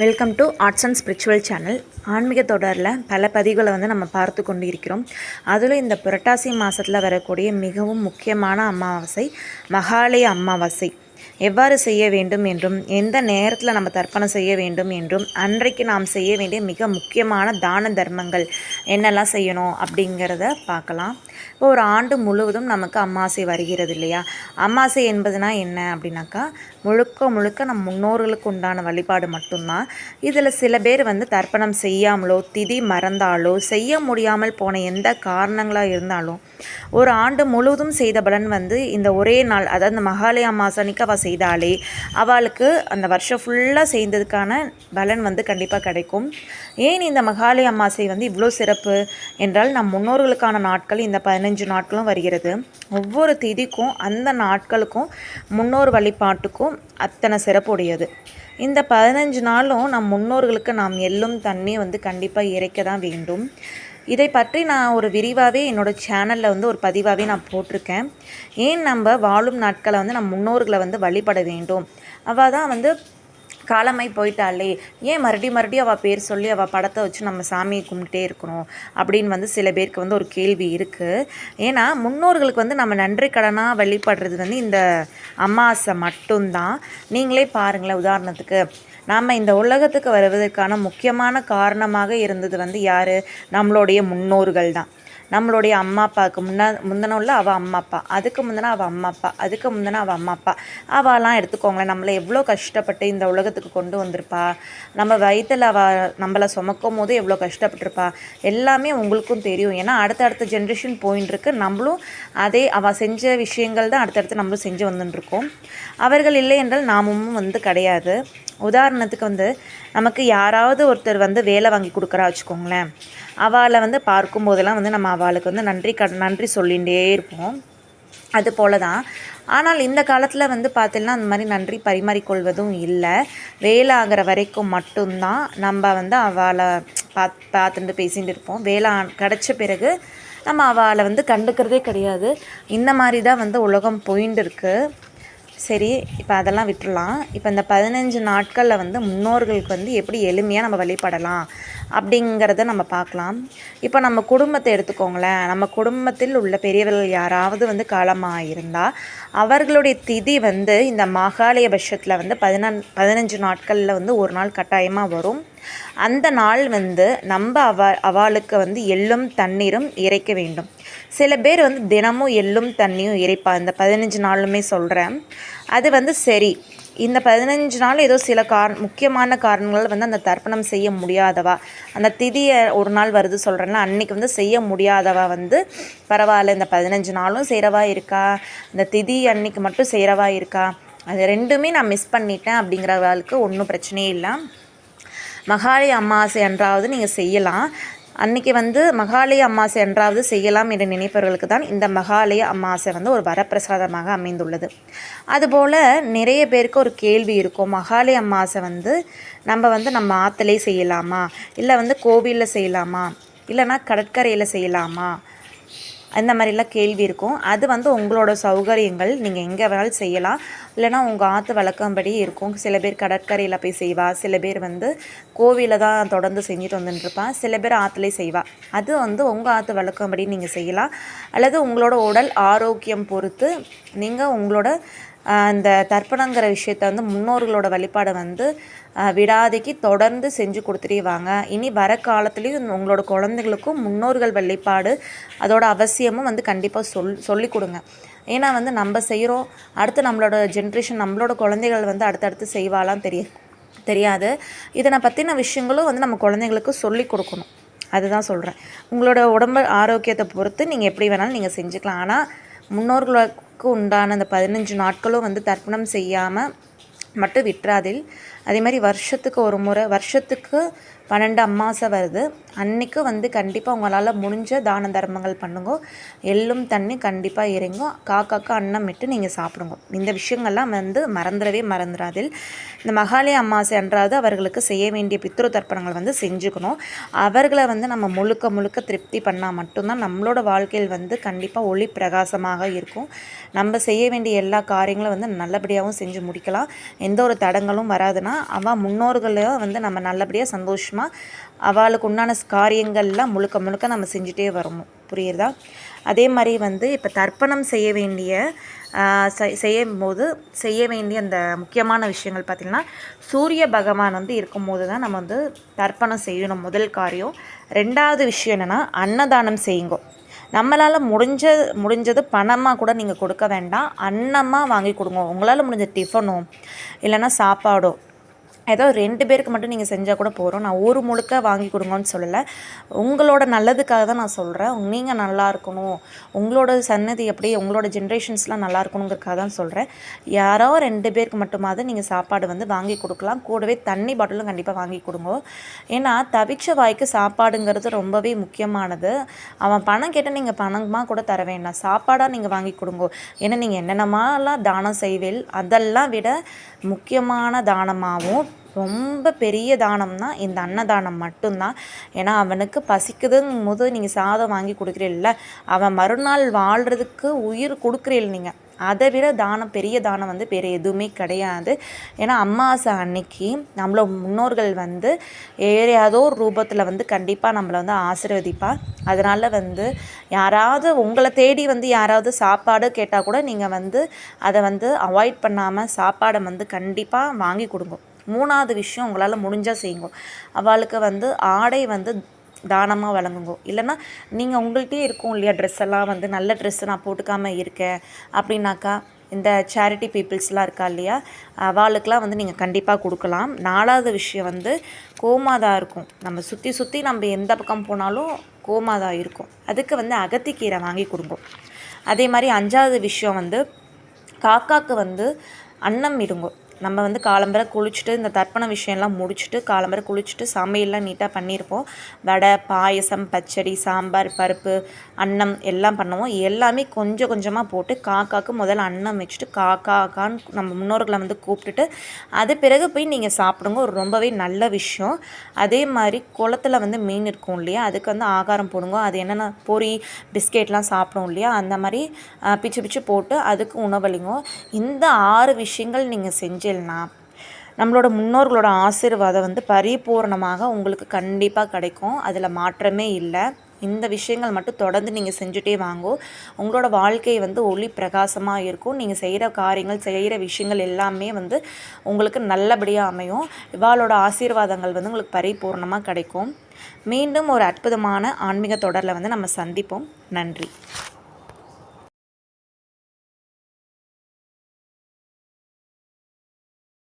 Welcome to arts and spiritual channel ஆன்மீக தொடரில் பல பதிவுகளை வந்து நம்ம பார்த்து கொண்டு இருக்கிறோம் அதில் இந்த புரட்டாசி மாதத்தில் வரக்கூடிய மிகவும் முக்கியமான அமாவாசை மகாலய அமாவாசை. எவ்வாறு செய்ய வேண்டும் என்றும் எந்த நேரத்தில் நம்ம தர்ப்பணம் செய்ய வேண்டும் என்றும் அன்றைக்கு நாம் செய்ய வேண்டிய மிக முக்கியமான தான தர்மங்கள் என்னெல்லாம் செய்யணும் அப்படிங்கிறத பார்க்கலாம். இப்போ ஒரு ஆண்டு முழுவதும் நமக்கு அமாவாசை வருகிறது இல்லையா? அமாவாசை என்பதுனா என்ன அப்படின்னாக்கா முழுக்க முழுக்க நம் முன்னோர்களுக்கு உண்டான வழிபாடு மட்டும்தான். இதில் சில பேர் வந்து தர்ப்பணம் செய்யாமலோ திதி மறந்தாலோ செய்ய முடியாமல் போன எந்த காரணங்களாக இருந்தாலும் ஒரு ஆண்டு முழுவதும் செய்த பலன் வந்து இந்த ஒரே நாள் அதாவது இந்த மகாலய அமாசனிக்கு அவள் செய்தாலே அவளுக்கு அந்த வருஷம் ஃபுல்லாக செய்ததுக்கான பலன் வந்து கண்டிப்பாக கிடைக்கும். ஏன் இந்த மகாலய அமாசை வந்து இவ்வளோ சிறப்பு என்றால் நம் முன்னோர்களுக்கான நாட்கள் இந்த பதினஞ்சு நாட்களும் வருகிறது. ஒவ்வொரு திதிக்கும் அந்த நாட்களுக்கும் முன்னோர் வழிபாட்டுக்கும் அத்தனை சிறப்புடையது. இந்த பதினஞ்சு நாளும் நம் முன்னோர்களுக்கு நாம் எள்ளும் தண்ணி வந்து கண்டிப்பாக இறைக்க தான் வேண்டும். இதை பற்றி நான் ஒரு விரிவாகவே என்னோடய சேனலில் வந்து ஒரு பதிவாகவே நான் போட்டிருக்கேன். ஏன் நம்ம வாழும் நாட்களை வந்து நம் முன்னோர்களை வந்து வழிபட வேண்டும்? அவள் தான் வந்து காலமாய் போயிட்டாளே ஏன் மறுபடியும் மறுபடியும் அவள் பேர் சொல்லி அவள் படத்தை வச்சு நம்ம சாமியை கும்பிட்டே இருக்கணும் அப்படின்னு வந்து சில பேருக்கு வந்து ஒரு கேள்வி இருக்குது ஏன்னா முன்னோர்களுக்கு வந்து நம்ம நன்றி கடனாக வழிபடுறது வந்து இந்த அமாவாசை மட்டும்தான். நீங்களே பாருங்களேன் உதாரணத்துக்கு நாம் இந்த உலகத்துக்கு வருவதற்கான முக்கியமான காரணமாக இருந்தது வந்து யார்? நம்மளுடைய முன்னோர்கள் தான் நம்மளுடைய அம்மா அப்பாவுக்கு முன்னா முந்தின உள்ள அவள் அம்மா அப்பா. அதுக்கு முந்தின அவள் அம்மா அப்பா. அதுக்கு முந்தின அவள் அம்மா அப்பா. அவளாம் எடுத்துக்கோங்களேன் நம்மளை எவ்வளோ கஷ்டப்பட்டு இந்த உலகத்துக்கு கொண்டு வந்திருப்பா. நம்ம வயிற்றில் அவள் நம்மளை சுமக்கும் போது எவ்வளோ கஷ்டப்பட்டிருப்பா. எல்லாமே உங்களுக்கும் தெரியும். ஏன்னா அடுத்தடுத்த ஜென்ரேஷன் போயின்னு இருக்கு. நம்மளும் அதே அவள் செஞ்ச விஷயங்கள் தான் அடுத்தடுத்து நம்மளும் செஞ்சு வந்துட்டுருக்கோம் அவர்கள் இல்லை என்றால் நாமும் வந்து கிடையாது. உதாரணத்துக்கு வந்து நமக்கு யாராவது ஒருத்தர் வந்து வேலை வாங்கி கொடுக்குறா வச்சுக்கோங்களேன். அவளை வந்து பார்க்கும்போதெல்லாம் வந்து நம்ம அவளுக்கு வந்து நன்றி க நன்றி சொல்லிகிட்டே இருப்போம். அது போல தான் ஆனால் இந்த காலத்தில் வந்து பார்த்தீங்கன்னா அந்த மாதிரி நன்றி பரிமாறிக்கொள்வதும் இல்லை. வேலை ஆகிற வரைக்கும் மட்டும்தான் நம்ம வந்து அவளை பாத் பார்த்துட்டு பேசிகிட்டு இருப்போம். வேலை கிடச்ச பிறகு நம்ம அவளை வந்து கண்டுக்கிறதே கிடையாது. இந்த மாதிரி தான் வந்து உலகம் போயின்னு இருக்குது சரி இப்போ அதெல்லாம் விட்டுடலாம் இப்போ இந்த பதினஞ்சு நாட்களில் வந்து முன்னோர்களுக்கு வந்து எப்படி எளிமையாக நம்ம வழிபடலாம் அப்படிங்கிறத நம்ம பார்க்கலாம். இப்போ நம்ம குடும்பத்தை எடுத்துக்கோங்களேன். நம்ம குடும்பத்தில் உள்ள பெரியவர்கள் யாராவது வந்து காலமாக இருந்தால் அவர்களுடைய திதி வந்து இந்த மகாலய பட்சத்தில் வந்து பதினன் பதினஞ்சு நாட்களில் வந்து ஒரு நாள் கட்டாயமாக வரும். அந்த நாள் வந்து நம்ம அவ அவளுக்கு வந்து எள்ளும் தண்ணீரும் இறைக்க வேண்டும். சில பேர் வந்து தினமும் எள்ளும் தண்ணியும் இறைப்பா இந்த பதினஞ்சு நாளுமே சொல்கிறேன் அது வந்து சரி. இந்த பதினஞ்சு நாள் ஏதோ சில கார் முக்கியமான காரணங்கள் வந்து அந்த தர்ப்பணம் செய்ய முடியாதவா? அந்த திதியை ஒரு நாள் வருது சொல்கிறேன்னா அன்றைக்கி வந்து செய்ய முடியாதவா வந்து பரவாயில்ல இந்த பதினஞ்சு நாளும் செய்கிறவா இருக்கா? இந்த திதி அன்னைக்கு மட்டும் செய்கிறவா இருக்கா? அது ரெண்டுமே நான் மிஸ் பண்ணிட்டேன் அப்படிங்கிறவர்களுக்கு ஒன்றும் பிரச்சனையே இல்லை. மகாளி அமாவாசை அன்றாவது நீங்கள் செய்யலாம். அன்றைக்கி வந்து மகாலய அமாவாசை அன்றாவது செய்யலாம் என்று நினைப்பவர்களுக்கு தான் இந்த மகாலய அமாவாசை வந்து ஒரு வரப்பிரசாதமாக அமைந்துள்ளது. அதுபோல் நிறைய பேருக்கு ஒரு கேள்வி இருக்கும். மகாலய அமாவாசை வந்து நம்ம வந்து நம்ம ஆற்றுலே செய்யலாமா? இல்லை வந்து கோவிலில் செய்யலாமா? இல்லைனா கடற்கரையில் செய்யலாமா? அந்த மாதிரிலாம் கேள்வி இருக்கும். அது வந்து உங்களோட சௌகரியங்கள். நீங்கள் எங்கே வேணாலும் செய்யலாம். இல்லைனா உங்கள் ஆற்று வழக்கம்படி இருக்கும். சில பேர் கடற்கரையில் போய் செய்வா. சில பேர் வந்து கோவிலில் தான் தொடர்ந்து செஞ்சுட்டு வந்துட்டுருப்பா. சில பேர் ஆற்றுலேயே செய்வா. அது வந்து உங்கள் ஆற்று வழக்கம்படி நீங்கள் செய்யலாம். அல்லது உங்களோட உடல் ஆரோக்கியம் பொறுத்து நீங்கள் உங்களோட அந்த தர்ப்பணங்கிற விஷயத்த வந்து முன்னோர்களோட வழிபாடை வந்து விடாதைக்கு தொடர்ந்து செஞ்சு கொடுத்துட்டே வாங்க இனி வர காலத்துலேயும் உங்களோட குழந்தைகளுக்கும் முன்னோர்கள் வழிபாடு அதோட அவசியமும் வந்து கண்டிப்பாக சொல் சொல்லி கொடுங்க. ஏன்னா வந்து நம்ம செய்கிறோம் அடுத்து நம்மளோட ஜென்ரேஷன் நம்மளோட குழந்தைகள் வந்து அடுத்தடுத்து செய்வாலாம் தெரிய தெரியாது. இதனை பற்றின விஷயங்களும் வந்து நம்ம குழந்தைங்களுக்கு சொல்லி கொடுக்கணும். அதுதான் சொல்கிறேன் உங்களோட உடம்பு ஆரோக்கியத்தை பொறுத்து நீங்கள் எப்படி வேணாலும் நீங்கள் செஞ்சுக்கலாம். ஆனால் முன்னோர்களுக்கு உண்டான அந்த பதினஞ்சு நாட்களும் வந்து தர்ப்பணம் செய்யாமல் மட்டும் விட்டுறாதில். அதே மாதிரி வருஷத்துக்கு ஒரு முறை வருஷத்துக்கு பன்னெண்டு அம்மாசை வருது. அன்றைக்கும் வந்து கண்டிப்பாக உங்களால் முடிஞ்ச தான தர்மங்கள் பண்ணுங்க. எள்ளும் தண்ணி கண்டிப்பாக இறங்கும் காக்காக்கா அன்னம் விட்டு நீங்கள் சாப்பிடுங்க. இந்த விஷயங்கள்லாம் வந்து மறந்துடவே மறந்துடாதில் இந்த மகாலய அம்மாசை அன்றாவது அவர்களுக்கு செய்ய வேண்டிய பித்ரு தர்ப்பணங்கள் வந்து செஞ்சுக்கணும். அவர்களை வந்து நம்ம முழுக்க முழுக்க திருப்தி பண்ணால் மட்டும்தான் நம்மளோட வாழ்க்கையில் வந்து கண்டிப்பாக ஒளி பிரகாசமாக இருக்கும். நம்ம செய்ய வேண்டிய எல்லா காரியங்களும் வந்து நல்லபடியாகவும் செஞ்சு முடிக்கலாம். எந்த ஒரு தடங்களும் வராதுன்னா என்னென்னா அவள் முன்னோர்களையும் வந்து நம்ம நல்லபடியாக சந்தோஷமாக அவளுக்கு உண்டான காரியங்கள்லாம் முழுக்க முழுக்க நம்ம செஞ்சுட்டே வரணும் புரியுறதா அதே மாதிரி வந்து இப்போ தர்ப்பணம் செய்ய வேண்டிய செய்யும்போது செய்ய வேண்டிய அந்த முக்கியமான விஷயங்கள் பார்த்திங்கன்னா சூரிய பகவான் வந்து இருக்கும்போது தான் நம்ம வந்து தர்ப்பணம் செய்யணும் முதல் காரியம். ரெண்டாவது விஷயம் என்னென்னா அன்னதானம் செய்யுங்க. நம்மளால் முடிஞ்ச முடிஞ்சது பணமாக கூட நீங்கள் கொடுக்க வேண்டாம். அன்னமாக வாங்கி கொடுங்க. உங்களால் முடிஞ்ச டிஃபனோ இல்லைன்னா சாப்பாடோ ஏதோ ரெண்டு பேருக்கு மட்டும் நீங்கள் செஞ்சால் கூட போகிறோம் நான் ஒரு முழுக்க வாங்கி கொடுங்கன்னு சொல்லலை. உங்களோட நல்லதுக்காக தான் நான் சொல்கிறேன் நீங்கள் நல்லா இருக்கணும். உங்களோட சன்னதி எப்படி உங்களோட ஜென்ரேஷன்ஸ்லாம் நல்லா இருக்கணுங்கிறக்காக தான் சொல்கிறேன் யாரோ ரெண்டு பேருக்கு மட்டுமாவது நீங்கள் சாப்பாடு வந்து வாங்கி கொடுக்கலாம். கூடவே தண்ணி பாட்டிலும் கண்டிப்பாக வாங்கி கொடுங்க. ஏன்னா தவிச்ச வாய்க்கு சாப்பாடுங்கிறது ரொம்பவே முக்கியமானது. அவன் பணம் கேட்டால் நீங்கள் பணமாக கூட தர வேண்டாம். சாப்பாடாக நீங்கள் வாங்கி கொடுங்க. ஏன்னா நீங்கள் என்னென்னமாலாம் தானம் செய்வேல் அதெல்லாம் விட முக்கியமான தானமாகவும் ரொம்ப பெரிய தானம்னா இந்த அன்னதானம் மட்டும்தான். ஏன்னா அவனுக்கு பசிக்குதுங்கும் போது நீங்கள் சாதம் வாங்கி கொடுக்குறீல்ல அவன் மறுநாள் வாழ்கிறதுக்கு உயிர் கொடுக்குறீள் நீங்கள் அதை விட தானம் பெரிய தானம் வந்து வேறு எதுவுமே கிடையாது. ஏன்னா அம்மாவாசை அன்னைக்கு நம்மளோட முன்னோர்கள் வந்து ஏறையாதோ ஒரு ரூபத்தில் வந்து கண்டிப்பாக நம்மளை வந்து ஆசீர்வதிப்பா. அதனால் வந்து யாராவது உங்களை தேடி வந்து யாராவது சாப்பாடு கேட்டால் கூட நீங்கள் வந்து அதை வந்து அவாய்ட் பண்ணாமல் சாப்பாடை வந்து கண்டிப்பாக வாங்கி கொடுங்க. மூணாவது விஷயம் உங்களால் முடிஞ்சால் செய்யுங்க. அவளுக்கு வந்து ஆடை வந்து தானமாக வழங்குங்கோ. இல்லைன்னா நீங்கள் உங்கள்கிட்டயே இருக்கும் இல்லையா ட்ரெஸ் எல்லாம் வந்து நல்ல ட்ரெஸ்ஸு நான் போட்டுக்காமல் இருக்கேன் அப்படின்னாக்கா இந்த சேரிட்டி பீப்புள்ஸ்லாம் இருக்கா இல்லையா அவளுக்கெலாம் வந்து நீங்கள் கண்டிப்பாக கொடுக்கலாம். நாலாவது விஷயம் வந்து கோமாதா இருக்கும். நம்ம சுற்றி சுற்றி நம்ம எந்த பக்கம் போனாலும் கோமாதா இருக்கும். அதுக்கு வந்து அகத்திக்கீரை வாங்கி கொடுங்க. அதே மாதிரி அஞ்சாவது விஷயம் வந்து காக்காவுக்கு வந்து அன்னம் இடுங்கோ. நம்ம வந்து காலம்பரை குளிச்சுட்டு இந்த தர்ப்பண விஷயம்லாம் முடிச்சுட்டு காலம்பரை குளிச்சுட்டு சமையல்லாம் நீட்டாக பண்ணியிருப்போம். வடை பாயசம் பச்சடி சாம்பார் பருப்பு அன்னம் எல்லாம் பண்ணுவோம். எல்லாமே கொஞ்சம் கொஞ்சமாக போட்டு காக்காவுக்கு முதல்ல அன்னம் வச்சுட்டு காக்கா கான்னு நம்ம முன்னோர்களை வந்து கூப்பிட்டுட்டு அது பிறகு போய் நீங்கள் சாப்பிடுங்க. ஒரு ரொம்பவே நல்ல விஷயம். அதே மாதிரி குளத்தில் வந்து மீன் இருக்கும் இல்லையா அதுக்கு வந்து ஆகாரம் போடுங்க. அது என்னென்ன பொறி பிஸ்கெட்லாம் சாப்பிடும் இல்லையா அந்த மாதிரி பிச்சு பிச்சு போட்டு அதுக்கு உணவளிங்க. இந்த ஆறு விஷயங்கள் நீங்கள் செஞ்சு செஞ்சேன்னா நம்மளோட முன்னோர்களோட ஆசீர்வாதம் வந்து பரிபூர்ணமாக உங்களுக்கு கண்டிப்பாக கிடைக்கும். அதில் மாற்றமே இல்லை. இந்த விஷயங்கள் மட்டும் தொடர்ந்து நீங்கள் செஞ்சுட்டே வாங்கோ. உங்களோட வாழ்க்கை வந்து ஒளி பிரகாசமாக இருக்கும். நீங்கள் செய்கிற காரியங்கள் செய்கிற விஷயங்கள் எல்லாமே வந்து உங்களுக்கு நல்லபடியாக அமையும். இவாளோட ஆசீர்வாதங்கள் வந்து உங்களுக்கு பரிபூர்ணமாக கிடைக்கும். மீண்டும் ஒரு அற்புதமான ஆன்மீக தொடரில் வந்து நம்ம சந்திப்போம். நன்றி.